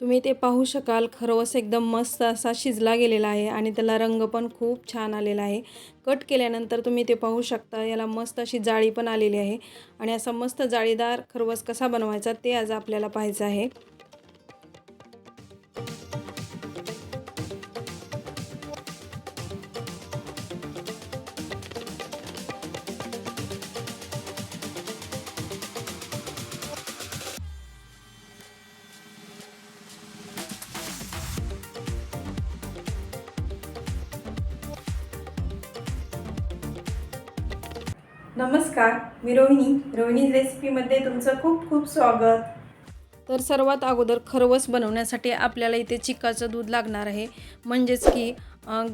तुम्ही ते पाहू शकाल खरवस एकदम मस्त असा शिजला गेलेला आहे आणि त्याला रंग पण खूप छान आलेला आहे. कट केल्यानंतर तुम्ही ते पाहू शकता याला मस्त अशी जाळी पण आलेली आहे. आणि असा मस्त जाळीदार खरवस कसा बनवायचा ते आज आपल्याला पाहायचं आहे. नमस्कार मी रोहिणी. रोहिणी रेसिपीमध्ये तुमचं खूप खूप स्वागत. तर सर्वात अगोदर खरवस बनवण्यासाठी आपल्याला इथे चिकाचं दूध लागणार आहे. म्हणजेच की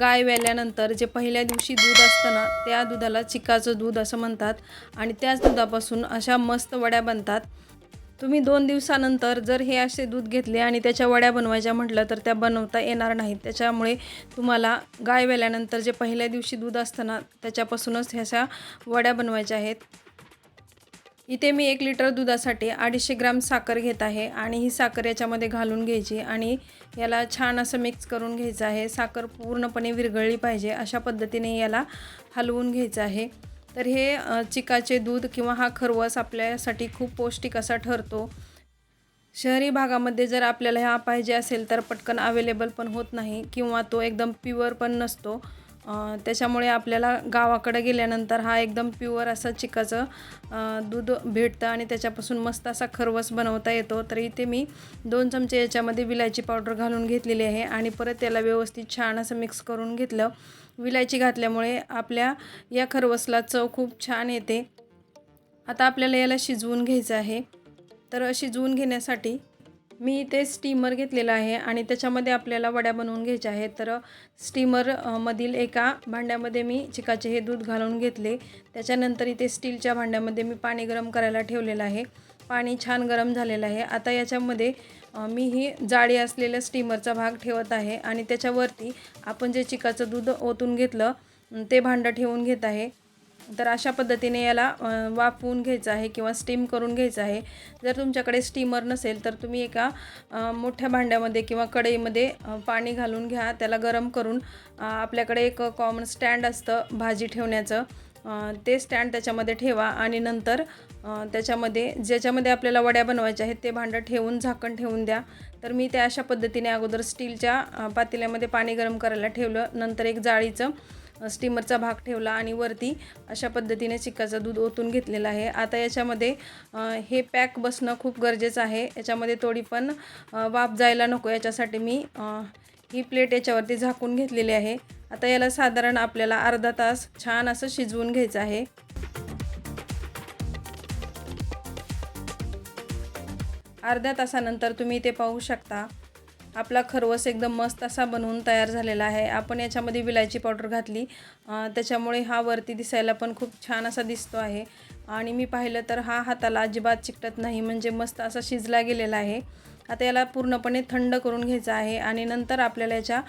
गाय व्याल्यानंतर जे पहिल्या दिवशी दूध असतं ना त्या दुधाला चिकाचं दूध असं म्हणतात. आणि त्याच दुधापासून अशा मस्त वड्या बनतात. तुम्ही दोन दिवसानंतर जर हे असे दूध घेतले आणि त्याच्या वड्या बनवायच्या म्हटलं तर त्या बनवता येणार नाहीत. त्याच्यामुळे तुम्हाला गाय वेल्यानंतर जे पहिल्या दिवशी दूध असतं ना त्याच्यापासूनच ह्याच्या वड्या बनवायच्या आहेत. इथे मी एक लिटर दुधासाठी अडीचशे ग्राम साखर घेत आहे आणि ही साखर याच्यामध्ये घालून घ्यायची आणि याला छान असं मिक्स करून घ्यायचं आहे. साखर पूर्णपणे विरघळली पाहिजे अशा पद्धतीने याला हलवून घ्यायचं आहे. तर हे चिकाचे दूध किंवा हा खरवस आपल्यासाठी खूप पौष्टिक असा ठरतो. शहरी भागामध्ये जर आपल्याला हा पाहिजे असेल तर पटकन अवेलेबल पण होत नाही किंवा तो एकदम प्युअर पण नसतो. त्याच्यामुळे आपल्याला गावाकडे गेल्यानंतर हा एकदम प्युअर असा चिकाचं दूध भेटतं आणि त्याच्यापासून मस्त असा खरवस बनवता येतो. तर इथे मी दोन चमचे याच्यामध्ये विलायची पावडर घालून घेतलेली आहे आणि परत त्याला व्यवस्थित छान असं मिक्स करून घेतलं. विलायची घातल्यामुळे आपल्या या खरवसला चव खूप छान येते. आता आपल्याला याला शिजवून घ्यायचं आहे. तर शिजवून घेण्यासाठी मी इथे स्टीमर घेतलेला आहे आणि त्याच्यामध्ये आपल्याला वड्या बनवून घ्यायच्या आहेत. तर स्टीमर मधील एका भांड्यामध्ये मी चिकाचे हे दूध घालून घेतले. त्याच्यानंतर इथे स्टीलच्या भांड्यामध्ये मी पाणी गरम करायला ठेवलेलं आहे. पाणी छान गरम झालेलं आहे. आता याच्यामध्ये मी ही जाळी असलेल्या स्टीमरचा भाग ठेवत आहे आणि त्याच्यावरती आपण जे चिकाचं दूध ओतून घेतलं ते भांडं ठेवून घेत आहे. तर अशा पद्धतीने याला वाफवून घ्यायचं आहे किंवा स्टीम करून घ्यायचं आहे. जर तुमच्याकडे स्टीमर नसेल तर तुम्ही एका मोठ्या भांड्यामध्ये किंवा कढईमध्ये पाणी घालून घ्या. त्याला गरम करून आपल्याकडे एक कॉमन स्टँड असतं भाजी ठेवण्याचं. ते स्टँड त्याच्यामध्ये ठेवा आणि नंतर त्याच्यामध्ये ज्याच्यामध्ये आपल्याला वड्या बनवायच्या आहेत ते भांडं ठेवून झाकण ठेवून द्या. तर मी त्या अशा पद्धतीने अगोदर स्टीलच्या पातेल्यामध्ये पाणी गरम करायला ठेवलं. नंतर एक जाळीचं स्टीमरचा भाग ठेवला आणि वरती अशा पद्धतीने चिकाचं दूध ओतून घेतलेलं आहे. आता याच्यामध्ये हे पॅक बसणं खूप गरजेचं आहे. याच्यामध्ये थोडी पण वाफ जायला नको. याच्यासाठी मी ही प्लेट याच्यावरती झाकून घेतलेली आहे. आता याला साधारण आपल्याला अर्धा तास छान असं शिजवून घ्यायचं आहे. अर्ध्या तासानंतर तुम्ही ते पाहू शकता. आपला खरवस एकदम मस्त असा बनवून तयार झालेला आहे. आपण याच्यामध्ये विलायची पावडर घातली. त्याच्यामुळे हा वरती दिसायला पण खूप छान असा दिसतो आहे. आणि मी पाहिलं तर हा हाताला अजिबात चिकटत नाही म्हणजे मस्त असा शिजला गेलेला आहे. आता याला पूर्णपणे थंड करून घ्यायचं आहे आणि नंतर आपल्याला याच्या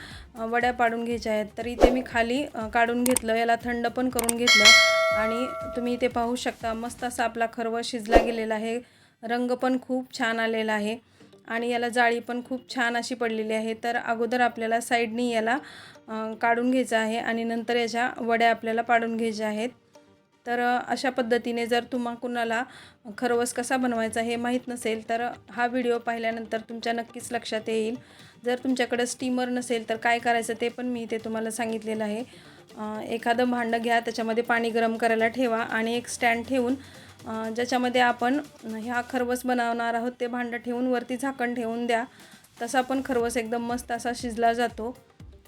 वड्या पाडून घ्यायच्या आहेत. तर इथे मी खाली काढून घेतलं याला थंड पण करून घेतलं. आणि तुम्ही इथे पाहू शकता मस्त असा आपला खरवस शिजला गेलेला आहे. रंग पण खूप छान आलेला आहे. आणि याला जाळी पण खूप छान अशी पडलेली आहे. तर अगोदर आपल्याला साईडनी याला काढून घ्यायचं आहे आणि नंतर याच्या वड्या आपल्याला पाडून घ्यायच्या आहेत. तर अशा पद्धतीने जर तुम्हा कुणाला खरवस कसा बनवायचा हे माहीत नसेल तर हा व्हिडिओ पाहिल्यानंतर तुमच्या नक्कीच लक्षात येईल. जर तुमच्याकडं स्टीमर नसेल तर काय करायचं ते पण मी इथे तुम्हाला सांगितलेलं आहे. एखादं भांडं घ्या त्याच्यामध्ये पाणी गरम करायला ठेवा आणि एक स्टँड ठेवून ज्याच्यामध्ये आपण ह्या खरवस बनवणार आहोत ते भांडं ठेवून वरती झाकण ठेवून द्या. तसा पण खरवस एकदम मस्त असा शिजला जातो.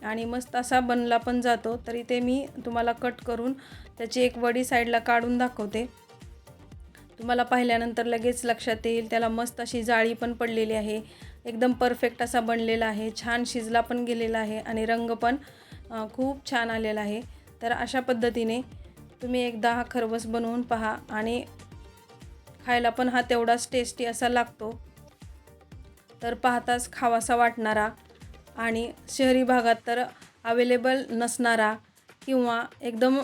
आणि मस्त असा बनला पण जातो. तरी ते मी तुम्हाला कट करून त्याची एक वडी साईडला काढून दाखवते. तुम्हाला पाहिल्यानंतर लगेच लक्षात येईल त्याला मस्त अशी जाळी पण पडलेली आहे. एकदम परफेक्ट असा बनलेला आहे. छान शिजला पण गेलेला आहे आणि रंग पण खूप छान आलेला आहे. तर अशा पद्धतीने तुम्ही एकदा हा खरवस बनवून पहा आणि खायला पण हा तेवढाच टेस्टी असा लागतो. तर पाहताच खावासा वाटणारा आणि शहरी भागात तर अवेलेबल नसणारा किंवा एकदम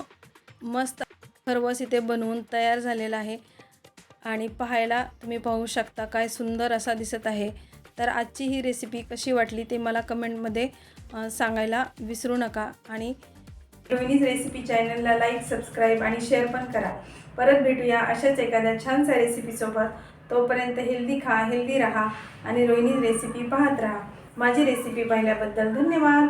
मस्त खरवस इथे बनवून तयार झालेला आहे. आणि पाहायला तुम्ही पाहू शकता काय सुंदर असा दिसत आहे. तर आजची ही रेसिपी कशी वाटली ते मला कमेंटमध्ये सांगायला विसरू नका. आणि रोहिणीज रेसिपी चॅनलला लाईक सबस्क्राईब आणि शेअर पण करा. परत भेटूया अशाच एखाद्या छानशा रेसिपीसोबत तोपर्यंत हेल्दी खा हेल्दी राहा आणि रोहिणीज रेसिपी पाहत राहा. माझी रेसिपी पाहिल्याबद्दल धन्यवाद.